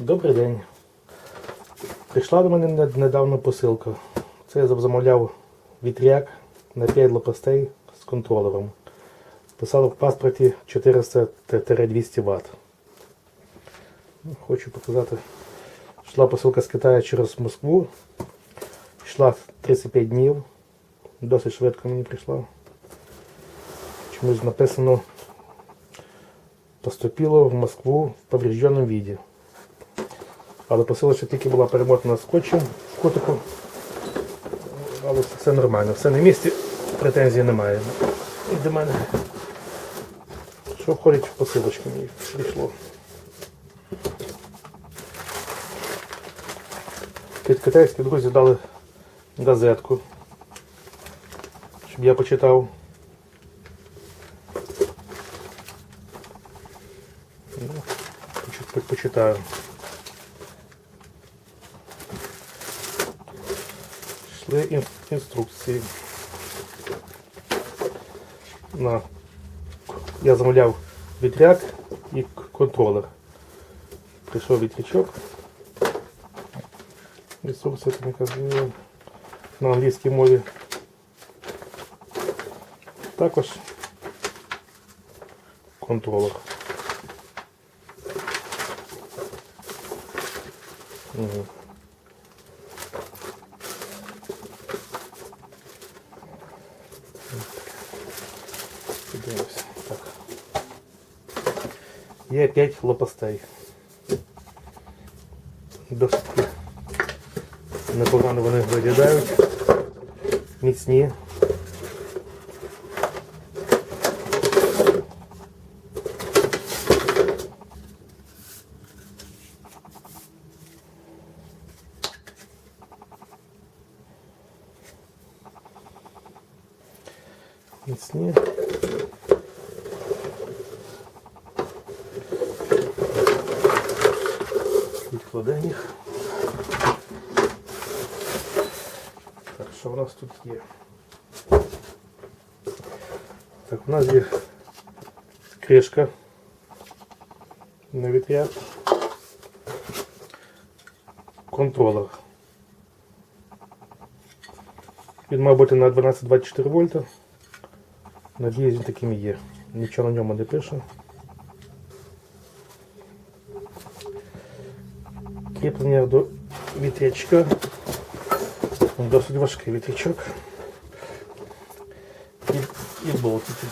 Добрий день. Прийшла до мене недавно посилка. Це я замовляв вітряк на 5 лопастей з контролером. Писало в паспорті 400-200 Вт. Хочу показати. Йшла посилка з Китаю через Москву. Йшла 35 днів. Досить швидко мені прийшла. Чомусь написано поступило в Москву в поврежденном виде. Але посилочка тільки була перемотана скотчем в котику. Але все- нормально, все на місці, претензій немає. І до мене. Що входить в посилочку мені прийшло. Під китайські друзі дали газетку, щоб я почитав. Ну, почитаю. Ін- інструкції. На. Я замовляв вітряк і контролер. Прийшов вітрячок. Інструкція якась була на англійській мові. Також контролер. Мгм. Подивимося. Так. Є 5 лопастей. Досить непогано вони виглядають. Міцні. Міцні. Відкладемо їх. Так, що в нас тут є? Так, у нас є кришка на вітряк. Контролер. Він має бути на 12-24 вольта. Надіюсь, він таким і є. Нічого на ньому не пише. Кріплення до вітрячка. Досить важкий вітрячок. І, і болтики.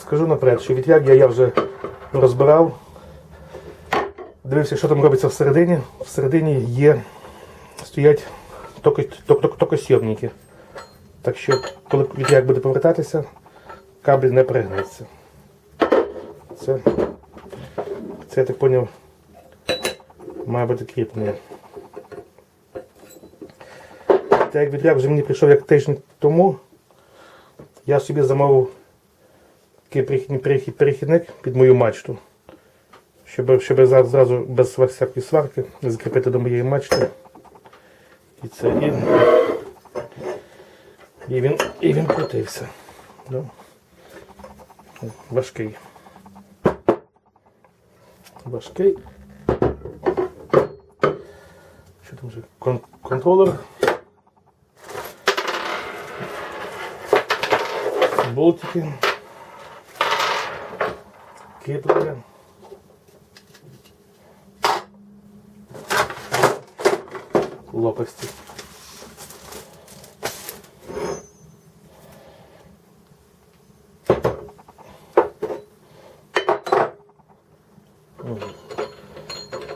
Скажу наперед, що вітряк я, я вже розбирав. Дивився, що там робиться всередині. Всередині є, стоять токо- токо- токосйомники. Так що, коли вітряк буде повертатися, кабель не перегнеться. Це, це я так зрозумів, має бути кріплення. Так як вітряк вже мені прийшов як тиждень тому, я собі замовив такий перехідник під мою мачту. Щоб, щоб зразу без всякої сварки закріпити до моєї мачти. І це і, і він і він крутився. Да. Важкий. Важкий. Що там вже? Кон контролер. Болтики. Кріплення. Лопасті.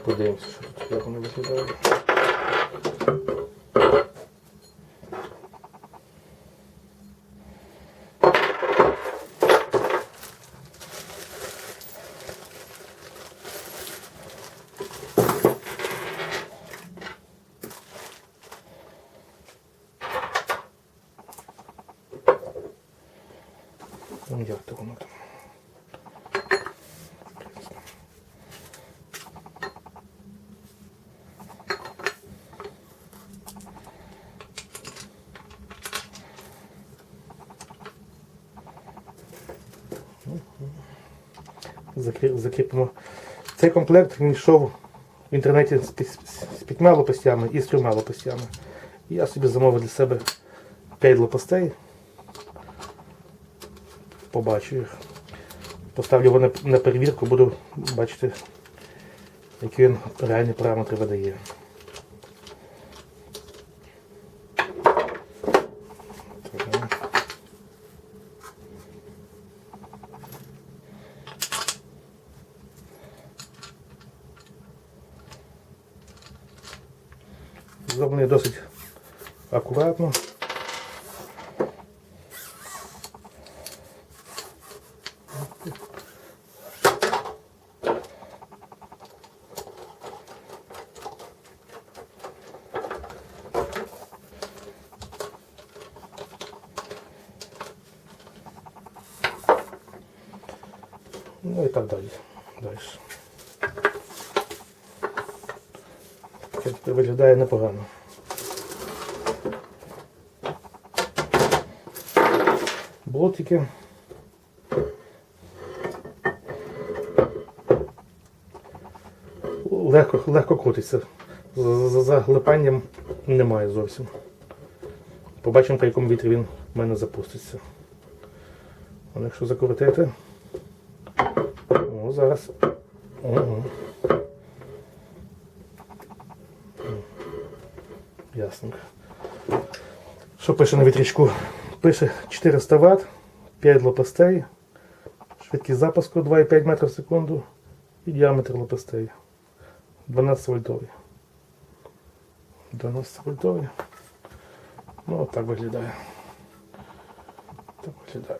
Надеемся, що тут як воно виглядає. там як то воно там. Закріпимо. Цей комплект він йшов в інтернеті з п'ятьма лопастями і з трьома лопастями. Я собі замовив для себе 5 лопастей. Побачу їх. Поставлю його на, перевірку, буду бачити, які він реальні параметри видає. Зроблений досить акуратно. Ну і так далі. Далі. Це виглядає непогано. Болтики. Легко, легко крутиться. З- з- Заглипанням немає зовсім. Побачимо, при якому вітрі він в мене запуститься. Але якщо закрутити. О, зараз. Ого. Ясненько. Що пише на вітрячку? Пише 400 Вт, 5 лопастей, швидкість запуску 2,5 метрів в секунду і діаметр лопастей 12 вольтовий. 12 вольтовий. Ну, так виглядає. Так виглядає.